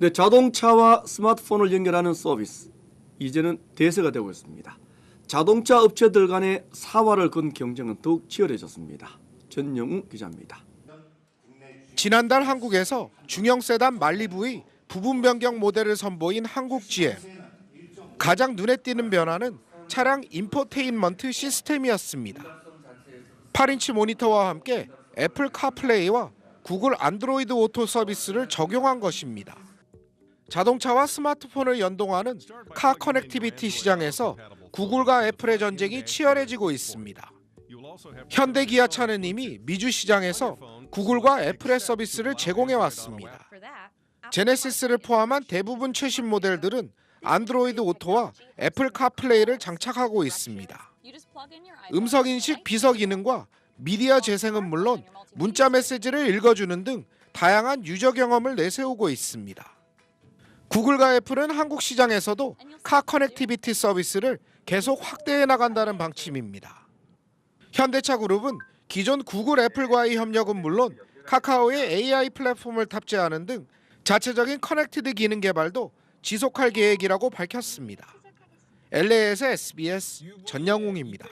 네, 자동차와 스마트폰을 연결하는 서비스 이제는 대세가 되고 있습니다. 자동차 업체들 간의 사활을 건 경쟁은 더욱 치열해졌습니다. 전영우 기자입니다. 지난달 한국에서 중형 세단 말리부의 부분 변경 모델을 선보인 한국 GM. 가장 눈에 띄는 변화는 차량 인포테인먼트 시스템이었습니다. 8인치 모니터와 함께 애플 카플레이와 구글 안드로이드 오토 서비스를 적용한 것입니다. 자동차와 스마트폰을 연동하는 카 커넥티비티 시장에서 구글과 애플의 전쟁이 치열해지고 있습니다. 현대 기아차는 이미 미주 시장에서 구글과 애플의 서비스를 제공해 왔습니다. 제네시스를 포함한 대부분 최신 모델들은 안드로이드 오토와 애플 카플레이를 장착하고 있습니다. 음성 인식 비서 기능과 미디어 재생은 물론 문자 메시지를 읽어주는 등 다양한 유저 경험을 내세우고 있습니다. 구글과 애플은 한국 시장에서도 카 커넥티비티 서비스를 계속 확대해 나간다는 방침입니다. 현대차 그룹은 기존 구글 애플과의 협력은 물론 카카오의 AI 플랫폼을 탑재하는 등 자체적인 커넥티드 기능 개발도 지속할 계획이라고 밝혔습니다. LA에서 SBS 전영웅입니다.